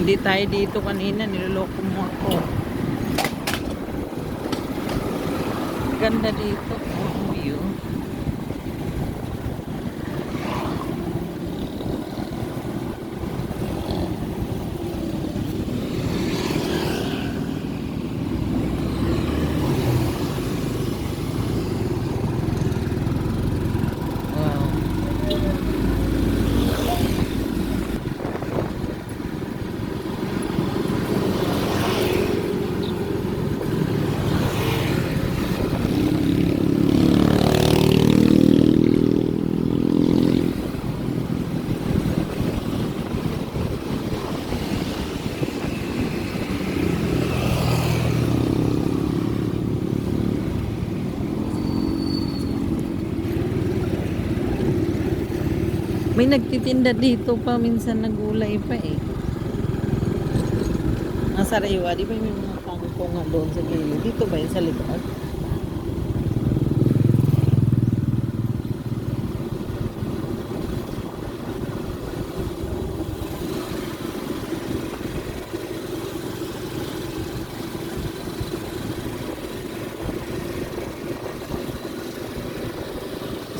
Hindi tayo dito kanina, niloloko mo ako. Ganda dito. May nagtitinda dito pa minsan na gulay pa eh. Ang sariwa, di ba may mga kangkong nga doon sa gilid? Dito ba yun sa likod?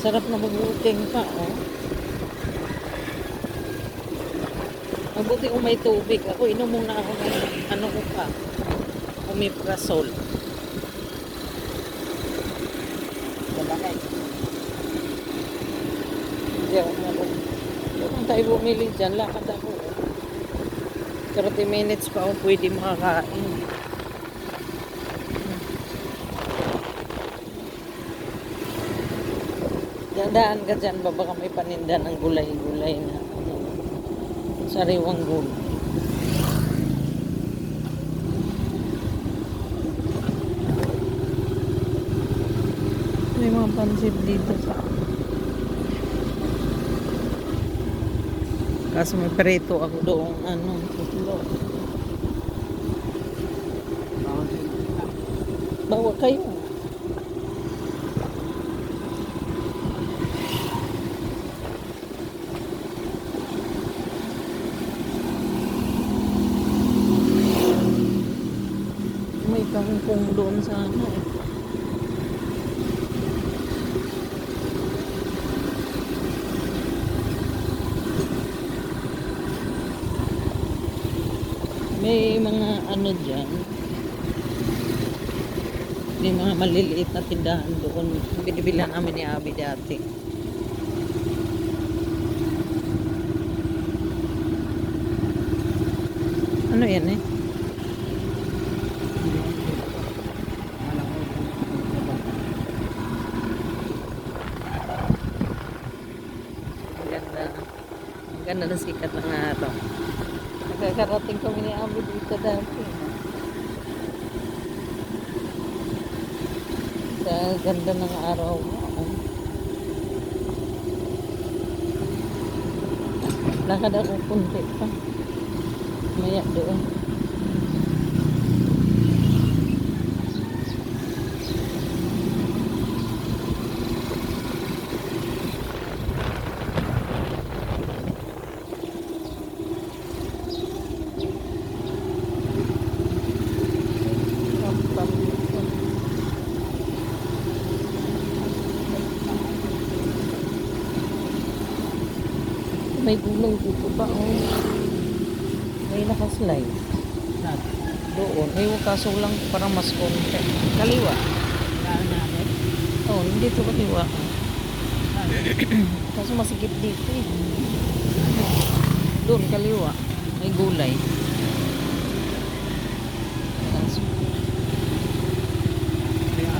Sarap na mabuting pa, oh. Mabuti kung may tubig. Ako, inom muna ako ng ano ko pa. Omeprazole. Sabagay. Hindi ako malo. Kung tayo bumili dyan, lakad ako. 30 minutes pa ako pwede makakain. Dadaan ka dyan ba baka may paninda ng gulay-gulay na sariwang gulay. May mga pansit dito sa Kaso may preto ako doon ano, tutlo. Bawa kayo. Kangkong doon sa ano eh. May mga ano dyan. May mga maliliit na tindahan doon. Binibilan namin ni Abi dati. Ano yan eh? Alam ko, Ang ganda. Ganda na sikat ng araw. Nagkakarating kami ni Abi dito dati. Sa ganda ng araw. Wow. Lakad ako kunti pa. Maya doon. May gulay dito ba? Oh. May nakaslide. Doon. May kaso lang parang mas konti. Kaliwa. Natin? Oh, hindi to kaliwa. Kaso masikip dito eh. Doon, kaliwa. May gulay. Kaso, Kaya,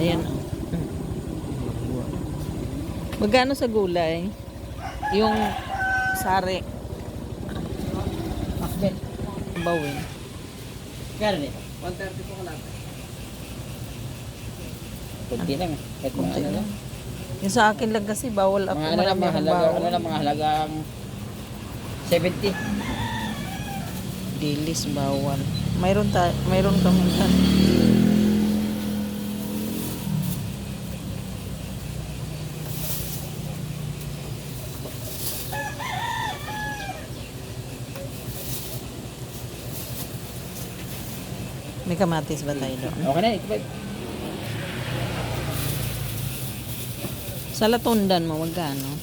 Ayan. Magkano sa gulay? Yung sari, Makbet. bawin. Kaya rin. 130 po ko lang. Kunti lang. eh. Kahit mga ano lang. Yung sa akin lang kasi bawal ako. Mga ano lang, mga halaga, ano lang, mga halagang 70. Dilis bawal. Mayroon ta mayroon kami kan. May kamatis ba tayo doon? Okay na, 85. Sa latundan mo, wag ka, ano?